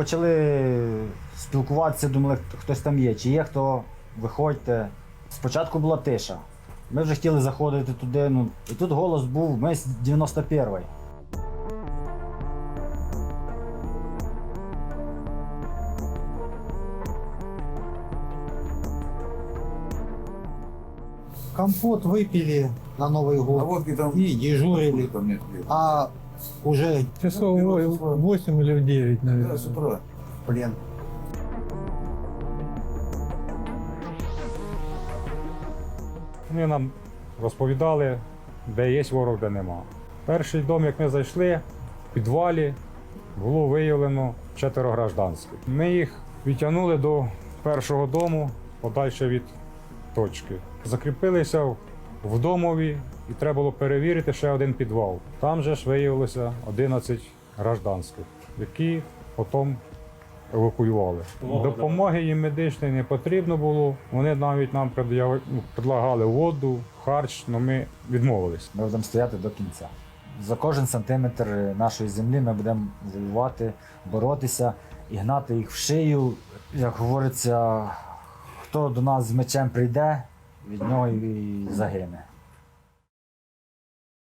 почали спілкуватися, думали, хтось там є, чи є хто, виходьте. Спочатку була тиша. Ми вже хотіли заходити туди, ну, і тут голос був, ми з 91-ї. Компот выпили на Новый А год водки там и дежурили. там нет. А уже Часов 8 или 9, Да, с утра. плен. Вони нам розповідали, де є ворог, де нема. Перший дом, як ми зайшли, в підвалі було виявлено четверо гражданських. Ми їх відтягнули до першого дому, подальше від точки. Закріпилися в- в домові і треба було перевірити ще один підвал. Там же ж виявилося 11 гражданських, які потім евакуювали. Допомоги їм медичної не потрібно було. Вони навіть нам ну, предлагали воду, харч, але ми відмовились. Ми будемо стояти до кінця. За кожен сантиметр нашої землі ми будемо воювати, боротися і гнати їх в шию. Як говориться, хто до нас з мечем прийде, від нього і загине.